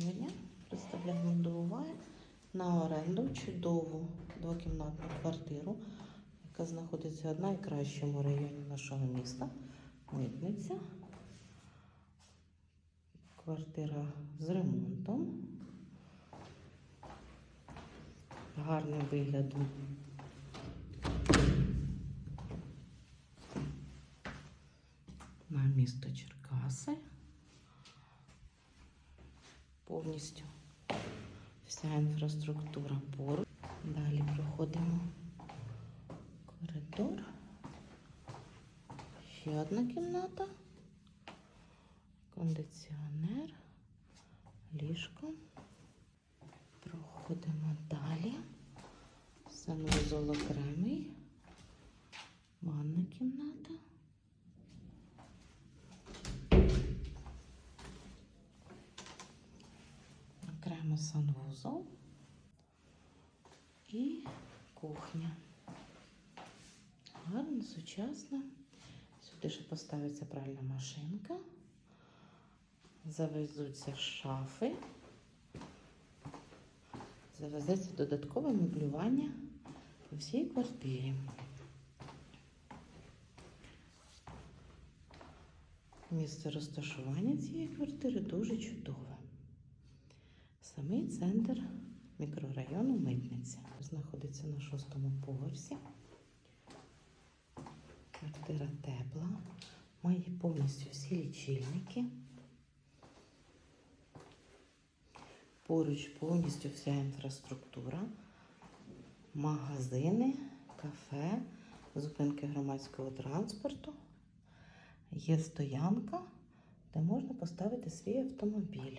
сьогодні представляємо до на оренду чудову двокімнатну квартиру, яка знаходиться в найкращому районі нашого міста Митниця. Квартира з ремонтом. Гарним виглядом. На місто Черкаси. Повністю вся інфраструктура поруч. Далі проходимо коридор. Ще одна кімната. Кондиціонер, ліжко. Проходимо далі. Санвузол окремий. Ванна кімната. Окремо санвузол і кухня. Гарно, сучасно. Сюди ще поставиться пральна машинка. Завезуться шафи. Завезеться додаткове меблювання у всій квартирі. Місце розташування цієї квартири дуже чудове. Самий центр мікрорайону Митниця. Знаходиться на шостому поверсі. Квартира тепла, має повністю всі лічильники. Поруч повністю вся інфраструктура, магазини, кафе, зупинки громадського транспорту. Є стоянка, де можна поставити свій автомобіль.